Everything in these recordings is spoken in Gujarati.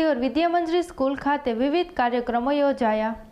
સિયોર વિદ્યામંદિર સ્કૂલ ખાતે વિવિધ કાર્યક્રમો યોજાયા.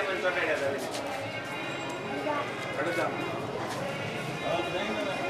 Thank you.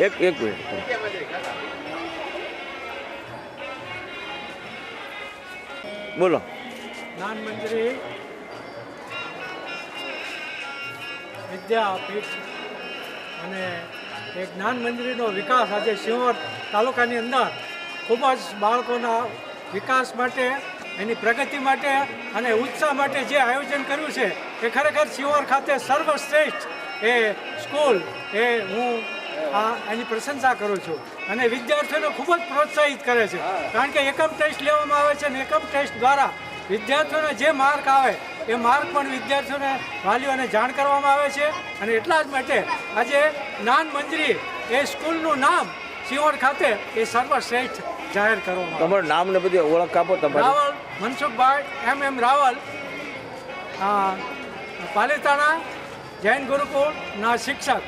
એક એક મિનિટ બોલો. જ્ઞાન મંજરી. વિદ્યાપીઠ અને એ જ્ઞાન મંજરીનો વિકાસ આજે સિંહોર તાલુકાની અંદર ખૂબ જ બાળકોના વિકાસ માટે, એની પ્રગતિ માટે અને ઉત્સાહ માટે જે આયોજન કર્યું છે, એ ખરેખર સિંહોર ખાતે સર્વશ્રેષ્ઠ એ સ્કૂલ, એ હું આ એની પ્રશંસા કરું છું. અને વિદ્યાર્થીઓને ખૂબ જ પ્રોત્સાહિત કરે છે. કારણ કે એકમ ટેસ્ટ લેવામાં આવે છે અને એકમ ટેસ્ટ દ્વારા વિદ્યાર્થીઓને જે માર્ક આવે એ માર્ક પણ વિદ્યાર્થીઓને વાલીઓને જાણ કરવામાં આવે છે. અને એટલા જ માટે આજે નાન મંજરી એ સ્કૂલનું નામ સિંહોર ખાતે એ સર્વશ્રેષ્ઠ જાહેર કરવામાં. તમારું નામ ને બધી ઓળખ આપો તમારું. રાવલ મનસુખભાઈ એમ એમ રાવલ પાલિતાણા જૈન ગુરુકુળના શિક્ષક.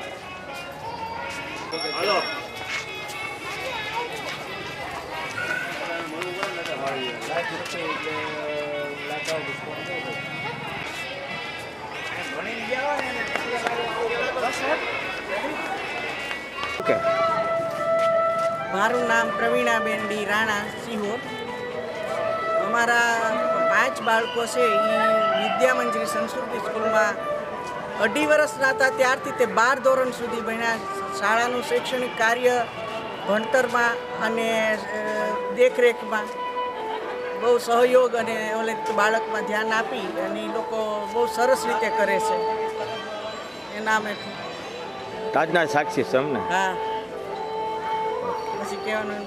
મારું નામ પ્રવીણાબેન ડી રાણા સિહોર અમારા પાંચ બાળકો છે એ વિદ્યામંજરી સંસ્કૃતિ સ્કૂલમાં અઢી વર્ષના હતા ત્યારથી તે બાર ધોરણ સુધી ભણ્યા. શાળાનું શૈક્ષણિક કાર્ય ભણતરમાં અને દેખરેખમાં. બહુ સહયોગ અને ઓલે બાળકમાં ધ્યાન આપી અને એ લોકો બહુ સરસ રીતે કરે છે. એના અમે તાજના સાક્ષી સમને હા. પછી કહેવાનું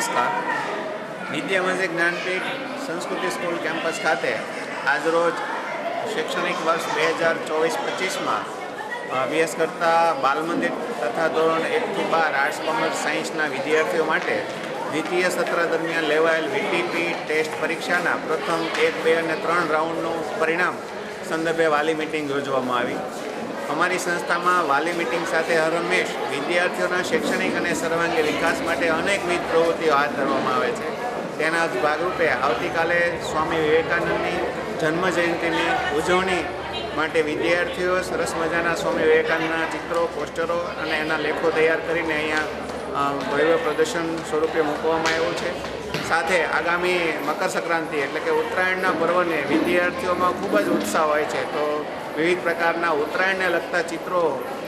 નમસ્કાર. વિદ્યામંદિર જ્ઞાનપીઠ સંસ્કૃતિ સ્કૂલ કેમ્પસ ખાતે આજરોજ શૈક્ષણિક વર્ષ બે હજાર ચોવીસ પચીસમાં અભ્યાસ કરતા બાલમંદિર તથા ધોરણ એકથી બાર આર્ટ્સ કોમર્સ સાયન્સના વિદ્યાર્થીઓ માટે દ્વિતીય સત્ર દરમિયાન લેવાયેલ વીટીપી ટેસ્ટ પરીક્ષાના પ્રથમ એક, બે અને ત્રણ રાઉન્ડનું પરિણામ સંદર્ભે વાલી મિટિંગ યોજવામાં આવી. અમારી સંસ્થામાં વાલી મિટિંગ સાથે હર હંમેશ વિદ્યાર્થીઓના શૈક્ષણિક અને સર્વાંગી વિકાસ માટે અનેકવિધ પ્રવૃત્તિઓ હાથ ધરવામાં આવે છે. તેના ભાગરૂપે આવતીકાલે સ્વામી વિવેકાનંદની જન્મ જયંતિની ઉજવણી માટે વિદ્યાર્થીઓ સરસ મજાના સ્વામી વિવેકાનંદના ચિત્રો, પોસ્ટરો અને એના લેખો તૈયાર કરીને અહીંયા ભવ્ય પ્રદર્શન સ્વરૂપે મૂકવામાં આવ્યું છે. સાથે આગામી મકર સંક્રાંતિ એટલે કે ઉત્તરાયણના પર્વને વિદ્યાર્થીઓમાં ખૂબ જ ઉત્સાહ હોય છે. તો વિવિધ પ્રકારના ઉત્તરાયણને લગતા ચિત્રો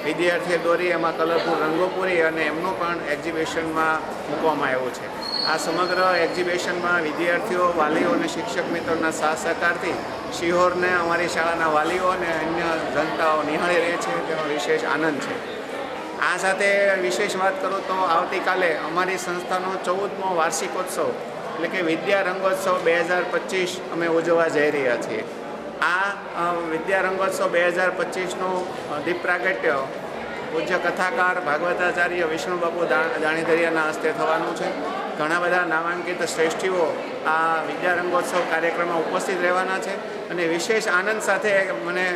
વિદ્યાર્થીઓ દોરી, એમાં કલરફુલ રંગો પૂરી અને એમનું પણ એક્ઝિબિશનમાં મૂકવામાં આવ્યું છે. આ સમગ્ર એક્ઝિબિશનમાં વિદ્યાર્થીઓ, વાલીઓ અને શિક્ષક મિત્રોના સાથ સહકારથી શિહોરને, અમારી શાળાના વાલીઓ અને અન્ય જનતાઓ નિહાળી રહે છે. તેનો વિશેષ આનંદ છે. આ સાથે વિશેષ વાત કરું તો આવતીકાલે અમારી સંસ્થાનો ચૌદમો વાર્ષિકોત્સવ, એટલે કે વિદ્યા રંગોત્સવ બે હજાર પચીસ અમે ઉજવવા જઈ રહ્યા છીએ. આ વિદ્યારંગોત્સવ બે હજાર પચીસનું દીપ પ્રાગટ્ય પૂજ્ય કથાકાર ભાગવતાચાર્ય વિષ્ણુબાપુ દાણીધરિયાના હસ્તે થવાનું છે. ઘણા બધા નામાંકિત શ્રેષ્ઠીઓ આ વિદ્યારંગોત્સવ કાર્યક્રમમાં ઉપસ્થિત રહેવાના છે અને વિશેષ આનંદ સાથે મને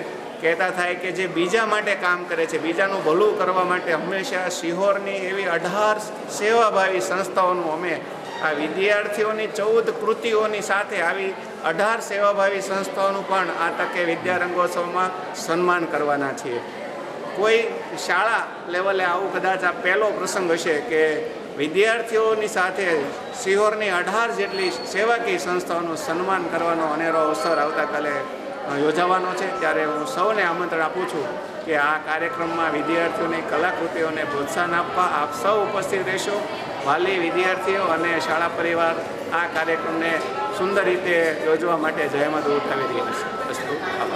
કહેતા થાય કે જે બીજા માટે કામ કરે છે, બીજાનું ભલું કરવા માટે હંમેશા શિહોરની એવી અઢાર સેવાભાવી સંસ્થાઓનું અમે આ વિદ્યાર્થીઓની ચૌદ કૃતિઓની સાથે આવી અઢાર સેવાભાવી સંસ્થાઓનું પણ આ તકે વિદ્યારંગોત્સવમાં સન્માન કરવાના છીએ. કોઈ શાળા લેવલે આવું કદાચ આ પહેલો પ્રસંગ હશે કે વિદ્યાર્થીઓની સાથે સિહોરની અઢાર જેટલી સેવાકીય સંસ્થાઓનું સન્માન કરવાનો અનેરો અવસર આવતાકાલે યોજાવાનો છે. ત્યારે હું સૌને આમંત્રણ આપું છું કે આ કાર્યક્રમમાં વિદ્યાર્થીઓની કલાકૃતિઓને પ્રોત્સાહન આપવા આપ સૌ ઉપસ્થિત રહેશો. વાલી વિદ્યાર્થીઓ અને શાળા પરિવાર આ કાર્યક્રમને સુંદર રીતે યોજવા માટે જહેમત ઉઠાવી રહી છે. આભાર